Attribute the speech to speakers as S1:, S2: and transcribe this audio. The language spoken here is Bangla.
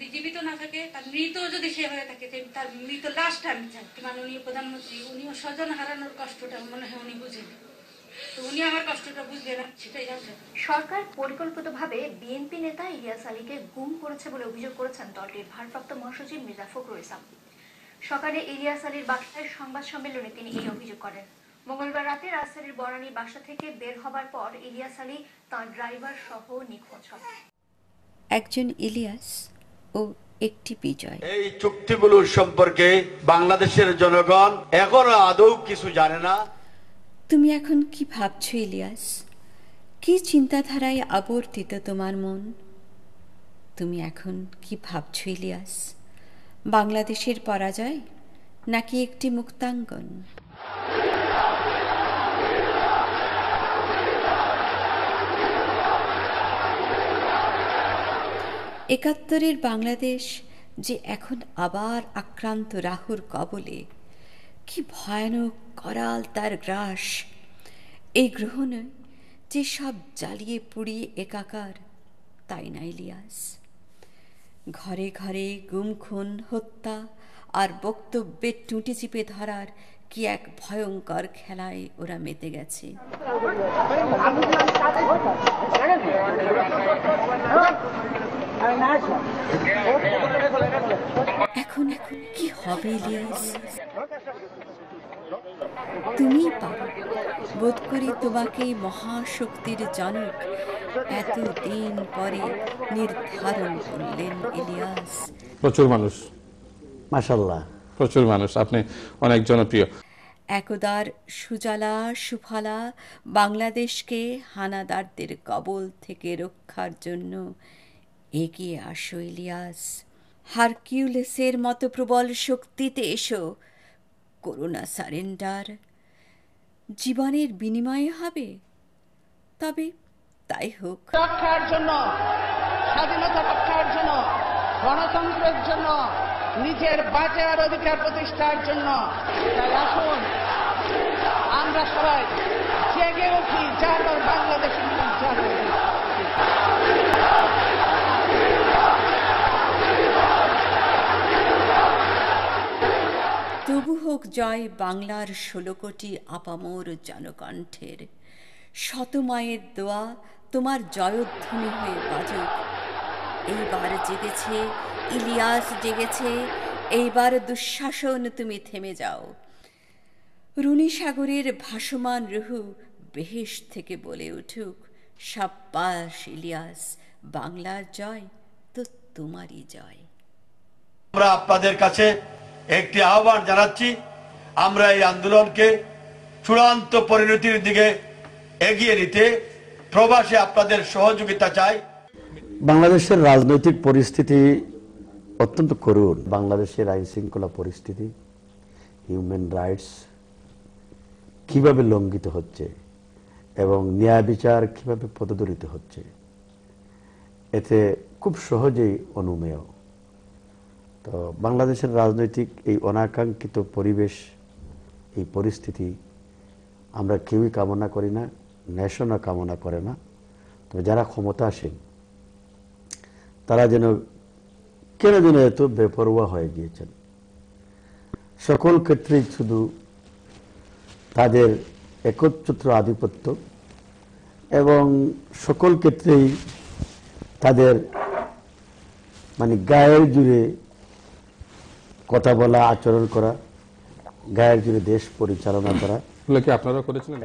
S1: যদি জীবিত না থাকে তার মৃত যদি সে হয়ে থাকে তার মৃত লাশটা আমি চাই মাননীয় প্রধানমন্ত্রী উনিও স্বজন হারানোর কষ্টটা মনে হয় উনি বুঝেন। তো উনি আমার কষ্টটা সেটাই
S2: সরকার পরিকল্পিতভাবে বিএনপি নেতা ইলিয়াস আলীকে গুম করেছে বলে অভিযোগ করেছেন দলটির ভারপ্রাপ্ত মহাসচিব মির্জা ফখরুল ইসলাম। সকালে ইলিয়াস আলীর বাসায় সংবাদ সম্মেলনে তিনি এই অভিযোগ করেন। মঙ্গলবার রাতে রাজধানীর বরানী বাসা থেকে বের হবার পর ইলিয়াস আলী তার ড্রাইভার সহ নিখোঁজ হন।
S3: একজন ইলিয়াস ও একটি বিজয়।
S4: এই চুক্তিগুলোর সম্পর্কে বাংলাদেশের জনগণ এখনও আদৌ কিছু জানে না।
S3: তুমি এখন কি ভাবছ ইলিয়াস? কি চিন্তাধারায় আবর্তিত তোমার মন? তুমি এখন কি ভাবছ ইলিয়াস? বাংলাদেশের পরাজয় নাকি একটি মুক্তাঙ্গন? একাত্তরের বাংলাদেশ যে এখন আবার আক্রান্ত রাহুর কবলে কি ভয়ানক করাল তার গ্রাস এই গ্রহণে যে সব জ্বালিয়ে পুড়িয়ে একাকার তাই না ইলিয়াস ঘরে ঘরে গুম খুন হত্যা আর বক্তব্যের টুঁটি চিপে ধরার কি এক ভয়ঙ্কর খেলায় ওরা মেতে গেছে এখন এখন কি হবে ইলিয়াস? তুমি পারো। বোধ করি তোমাকে মহাশক্তির জনক এতদিন পরে নির্ধারণ করলেন ইলিয়াস।
S5: প্রচুর মানুষ।
S6: মাসাল্লাহ
S5: প্রচুর মানুষ। আপনি অনেক জনপ্রিয়।
S3: একদার সুজালা সুফালা বাংলাদেশকে হানাদারদের কবল থেকে রক্ষার জন্য এগিয়ে আসো, ইলিয়াস। হারকিউলেসের মতো প্রবল শক্তিতে এসো। করোনা সারেন্ডার, জীবনের বিনিময়ে হবে। তবে তাই হোক।
S7: রক্ষার জন্য, স্বাধীনতা রক্ষার জন্য, গণতন্ত্রের জন্য, নিজের বাঁচার অধিকার প্রতিষ্ঠার জন্য। তাই আসুন, আমরা সবাই জেগে উঠি, জাগর বাংলাদেশের
S3: হোক জয় বাংলার ষোলো কোটি আপামোর জনকণ্ঠের। শত মায়ের দোয়া তোমার জয়ধ্বনি হয়ে বাজুক। এইবার জেগেছে, ইলিয়াস জেগেছে, এইবার দুঃশাসন তুমি থেমে যাও। রুনি সাগরের ভাসমান রুহু বেহেশ থেকে বলে উঠুক, সাব্বাস ইলিয়াস, বাংলার জয় তো তোমারই জয়।
S4: আমরা আপনাদের কাছে একটি আহ্বান জানাচ্ছি, আমরা এই আন্দোলনকে চূড়ান্ত পরিণতির দিকে এগিয়ে নিতে প্রবাসে আপনাদের সহযোগিতা চাই।
S6: বাংলাদেশের রাজনৈতিক পরিস্থিতি অত্যন্ত করুণ। বাংলাদেশের আইন শৃঙ্খলা পরিস্থিতি হিউম্যান রাইটস কীভাবে লঙ্ঘিত হচ্ছে এবং ন্যায় বিচার কীভাবে পদদলিত হচ্ছে, এতে খুব সহজেই অনুমেয়। তো বাংলাদেশের রাজনৈতিক এই অনাকাঙ্ক্ষিত পরিবেশ, এই পরিস্থিতি আমরা কেউই কামনা করি না, ন্যাশনও কামনা করে না। তবে যারা ক্ষমতা আসেন তারা যেন কেন যেন এত বেপরোয়া হয়ে গিয়েছেন। সকল ক্ষেত্রেই শুধু তাদের একচ্ছত্র আধিপত্য এবং সকল ক্ষেত্রেই তাদের মানে গায়ের জুড়ে কথা বলা আচরণ করা গায়ের জন্য দেশ পরিচালনা করা।
S5: এগুলো কি আপনারা করেছিলেন?